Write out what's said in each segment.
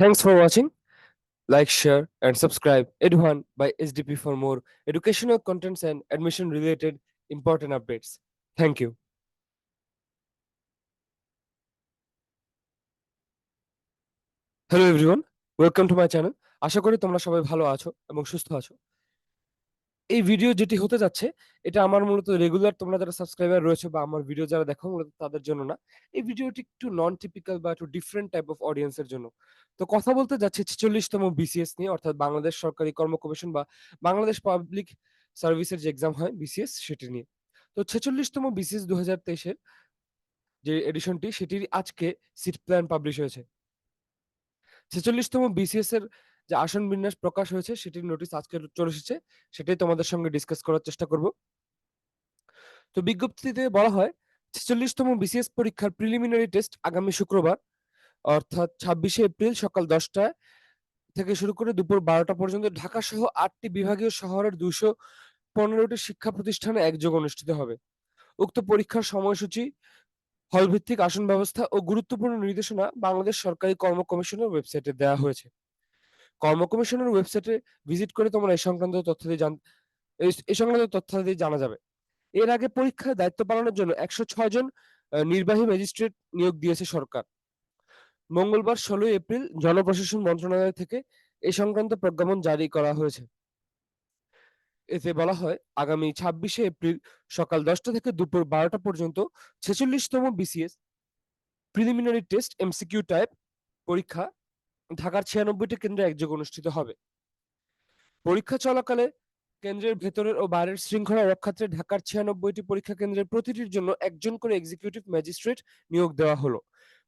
Thanks for watching. Like, share, and subscribe Edwan by SDP for more educational contents and admission related important updates. Thank you. Hello everyone welcome to my channel আশা করি তোমরা সবাই ভালো আছো এবং সুস্থ আছো এই ভিডিও যেটি হতে যাচ্ছে, এটা আমার মূলত রেগুলার তোমরা যারা সাবস্ক্রাইবার রয়েছে বা আমার ভিডিও যারা দেখো, মূলত তাদের জন্য না। এই ভিডিওটি একটু নন টিপিক্যাল বা একটু ডিফারেন্ট টাইপ অফ অডিয়েন্সের জন্য। তো কথা বলতে যাচ্ছে ছেচল্লিশতম বিসিএস নিয়ে, অর্থাৎ বাংলাদেশ সরকারি কর্ম কমিশন বা বাংলাদেশ পাবলিক সার্ভিসের যে এক্সাম হয় বিসিএস সেটি নিয়ে। তো ছেচল্লিশতম বিসিএস দু হাজার তেইশের যে এডিশনটি সেটির আজকে সিট প্ল্যান পাবলিশ হয়েছে। ছেচল্লিশতম বিসিএস এর যে আসন বিন্যাস প্রকাশ হয়েছে, সেটির নোটিশ আজকে চলে এসেছে, সেটাই তোমাদের সঙ্গে ডিসকাস করার চেষ্টা করব। তো বিজ্ঞপ্তিতে বলা হয়, ছেচল্লিশতম বিসিএস পরীক্ষার প্রিলিমিনারি টেস্ট আগামী শুক্রবার, অর্থাৎ ছাব্বিশে এপ্রিল সকাল দশটায় থেকে শুরু করে দুপুর বারোটা পর্যন্ত ঢাকা সহ আটটি বিভাগীয় শহরের দুশো পনেরোটি শিক্ষা প্রতিষ্ঠানে একযোগ অনুষ্ঠিত হবে। উক্ত পরীক্ষার সময়সূচি হল ভিত্তিক আসন ব্যবস্থা ও গুরুত্বপূর্ণ নির্দেশনা বাংলাদেশ সরকারি কর্ম কমিশনের ওয়েবসাইটে দেওয়া হয়েছে। কর্ম কমিশনের ওয়েবসাইটে ভিজিট করে তোমরা এই সংক্রান্ত তথ্যাদি জান এই সংক্রান্ত তথ্যাদি জানা যাবে। এর আগে পরীক্ষার দায়িত্ব পালনের জন্য একশো ছয় জন নির্বাহী ম্যাজিস্ট্রেট নিয়োগ দিয়েছে সরকার। মঙ্গলবার ষোলোই এপ্রিল জনপ্রশাসন মন্ত্রণালয় থেকে এই সংক্রান্ত প্রজ্ঞাপন জারি করা হয়েছে। এতে বলা হয়, আগামী ছাব্বিশে এপ্রিল সকাল দশটা থেকে দুপুর বারোটা পর্যন্ত ছেচল্লিশতম BCS preliminary test MCQ type পরীক্ষা ঢাকার ছিয়ানব্বইটি কেন্দ্রে একযোগ অনুষ্ঠিত হবে। পরীক্ষা চলাকালে কেন্দ্রের ভেতরের ও বাইরের শৃঙ্খলা রক্ষার্থে ঢাকার ছিয়ানব্বইটি পরীক্ষা কেন্দ্রের প্রতিটির জন্য একজন করে এক্সিকিউটিভ ম্যাজিস্ট্রেট নিয়োগ দেওয়া হলো।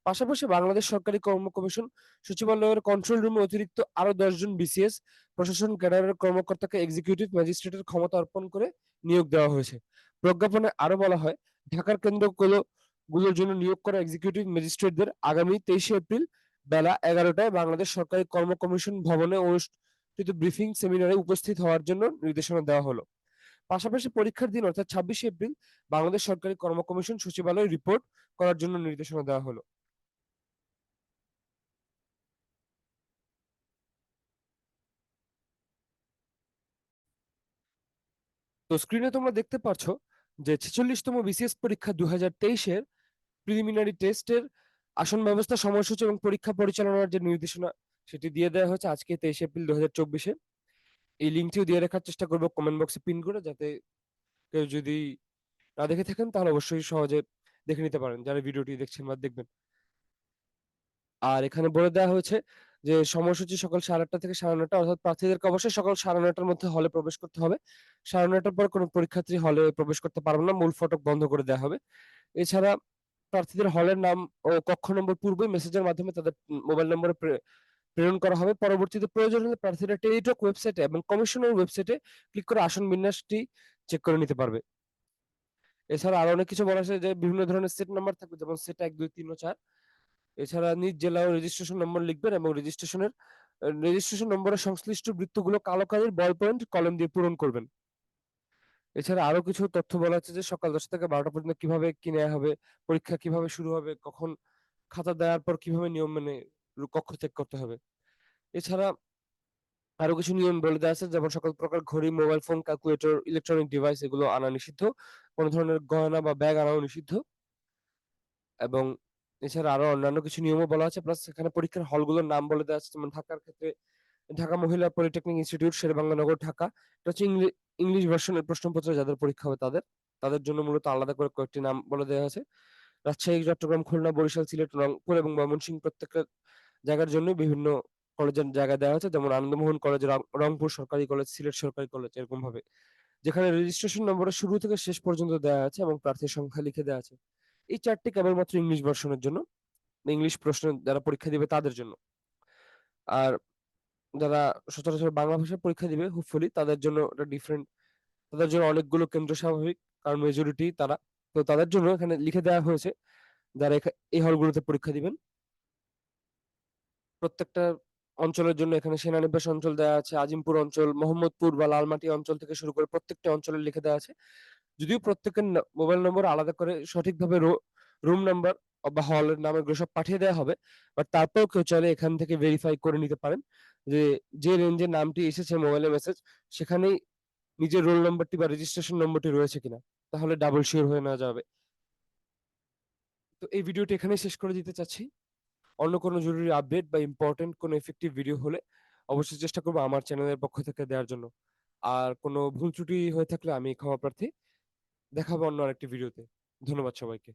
পাশাপাশি বাংলাদেশ সরকারি কর্ম কমিশন সচিবালয়ের কন্ট্রোল রুমে অতিরিক্ত আরও দশজন বিসিএস প্রশাসন ক্যাডারের কর্মকর্তাকে এক্সিকিউটিভ ম্যাজিস্ট্রেটের ক্ষমতা অর্পণ করে নিয়োগ দেওয়া হয়েছে। প্রজ্ঞাপনে আরও বলা হয়, ঢাকার কেন্দ্রগুলো গুলোর জন্য নিয়োগ করা এক্সিকিউটিভ ম্যাজিস্ট্রেটদের আগামী তেইশে এপ্রিল বেলা এগারোটায় বাংলাদেশ সরকারি কর্ম কমিশন ভবনে অনুষ্ঠিত ব্রিফিং সেমিনারে উপস্থিত হওয়ার জন্য নির্দেশনা দেওয়া হলো। পাশাপাশি পরীক্ষার দিন, অর্থাৎ ছাব্বিশে এপ্রিল, বাংলাদেশ সরকারি কর্ম কমিশন সচিবালয় রিপোর্ট করার জন্য নির্দেশনা দেওয়া হলো। তো স্ক্রিনে তোমরা দেখতে পাচ্ছ যে ছেচল্লিশতম বিসিএস পরীক্ষা দু হাজার তেইশের প্রিলিমিনারি টেস্টের আসন ব্যবস্থা, সময়সূচি এবং পরীক্ষা পরিচালনার যে নির্দেশনা সেটি দিয়ে দেওয়া হয়েছে আজকে তেইশ এপ্রিল দু হাজার চব্বিশে। এই লিঙ্কটিও দিয়ে রাখার চেষ্টা করব কমেন্ট বক্সে পিন করে যাতে কেউ যদি না দেখে থাকেন তাহলে অবশ্যই সহজে দেখে নিতে পারেন, যারা ভিডিওটি দেখছেন বা দেখবেন। আর এখানে বলে দেওয়া হয়েছে যে সময়সূচি সকাল সাড়ে আটটা থেকে সাড়ে নটা অর্থাৎ প্রার্থীদেরকে অবশ্যই সকাল সাড়ে নটার মধ্যে হলে প্রবেশ করতে হবে। সাড়ে নটার পর কোনো পরীক্ষার্থী হলে প্রবেশ করতে পারবে না, মূল ফটক বন্ধ করে দেওয়া হবে। এছাড়া প্রার্থীদের হলের নাম ও কক্ষ নম্বর পূর্বে মেসেজের মাধ্যমে তাদের মোবাইল নম্বরে প্রেরণ করা হবে। পরবর্তীতে প্রয়োজন হলে প্রার্থীরা টেলিটক ওয়েবসাইটে এবং কমিশনের ওয়েবসাইটে ক্লিক করে আসন বিন্যাসটি চেক করে নিতে পারবে। এছাড়া আরও অনেক কিছু বলা আছে যে বিভিন্ন ধরনের সেট নাম্বার থাকবে, যেমন সেট এক, দুই, তিন ও চার। এছাড়া নিজ জেলা ও রেজিস্ট্রেশন নম্বর লিখবেন এবং রেজিস্ট্রেশনের রেজিস্ট্রেশন নম্বরের সংশ্লিষ্ট বৃত্তগুলো কালো কালির বল পয়েন্ট কলম দিয়ে পূরণ করবেন। এছাড়া আরও কিছু তথ্য বলা আছে যে সকাল দশটা থেকে বারোটা পর্যন্ত কীভাবে কি নেওয়া হবে, পরীক্ষা কীভাবে শুরু হবে, কখন খাতা দেওয়ার পর কীভাবে নিয়ম মেনে কক্ষ ত্যাগ করতে হবে। এছাড়া আরও কিছু নিয়ম বলে দেওয়া আছে, যেমন সকল প্রকার ঘড়ি mobile phone calculator electronic device এগুলো আনা নিষিদ্ধ। কোনো ধরনের গয়না বা ব্যাগ আনাও নিষিদ্ধ। এবং এছাড়া আরও অন্যান্য কিছু নিয়মও বলা আছে, প্লাস এখানে পরীক্ষার হলগুলোর নাম বলে দেওয়া আছে, যেমন ঢাকার ক্ষেত্রে ঢাকা মহিলা পলিটেকনিক ইনস্টিটিউট শেরবাংলা নগর ঢাকা। এটা হচ্ছে ইংলিশ ভার্সনের প্রশ্নপত্র, যাদের পরীক্ষা হবে তাদের। তাদের জন্য মূলত আলাদা করে কয়েকটি নাম বলে দেওয়া আছে রাজশাহী, চট্টগ্রাম, খুলনা, বরিশাল, সিলেট, রংপুর এবং ময়মনসিংহ প্রত্যেকটা জায়গার জন্য বিভিন্ন কলেজের জায়গা দেওয়া হয়েছে। যেমন আনন্দমোহন কলেজ রংপুর সরকারি কলেজ, সিলেট সরকারি কলেজ এরকম ভাবে যেখানে রেজিস্ট্রেশন নম্বরের শুরু থেকে শেষ পর্যন্ত দেওয়া আছে এবং প্রার্থীর সংখ্যা লিখে দেওয়া আছে। এই চারটি কেবলমাত্র ইংলিশ ভার্সনের জন্য। ইংলিশ প্রশ্ন যারা পরীক্ষা দিবে তাদের জন্য। আর যারা সচরাচর বাংলা ভাষায় পরীক্ষা দিবে হোপফুলি তাদের জন্য এটা ডিফারেন্ট তাদের জন্য অনেকগুলো কেন্দ্র স্বাভাবিক, কারণ মেজরিটি তারা। তো তাদের জন্য এখানে লিখে দেওয়া হয়েছে, যারা এই হলগুলোতে পরীক্ষা দিবেন। প্রত্যেকটা অঞ্চলের জন্য এখানে সেনানিবাস অঞ্চল দেওয়া আছে, আজিমপুর অঞ্চল, মোহাম্মদপুর বা লালমাটি অঞ্চল থেকে শুরু করে প্রত্যেকটা অঞ্চলে লিখে দেওয়া আছে। যদিও প্রত্যেকের মোবাইল নম্বর আলাদা করে সঠিকভাবে রুম নাম্বার বা হলের নাম সব পাঠিয়ে দেওয়া হবে বাট তারপরেও কেউ চাইলে এখান থেকে ভেরিফাই করে নিতে পারেন। যে যে রেঞ্জের নামটি এসেছে মোবাইলে মেসেজ সেখানেই নিজের রোল নম্বরটি বা রেজিস্ট্রেশন নম্বরটি রয়েছে কিনা, তাহলে ডাবল শিওর হয়ে নেওয়া যাবে। তো এই ভিডিওটি এখানেই শেষ করে দিতে চাচ্ছি। অন্য কোনো জরুরি আপডেট বা ইম্পর্টেন্ট কোনো এফেক্টিভ ভিডিও হলে অবশ্যই চেষ্টা করব আমার চ্যানেলের পক্ষ থেকে দেওয়ার জন্য। আর কোনো ভুল ত্রুটি হয়ে থাকলে আমি ক্ষমা প্রার্থী দেখাবো অন্য আরেকটি ভিডিওতে ধন্যবাদ সবাইকে।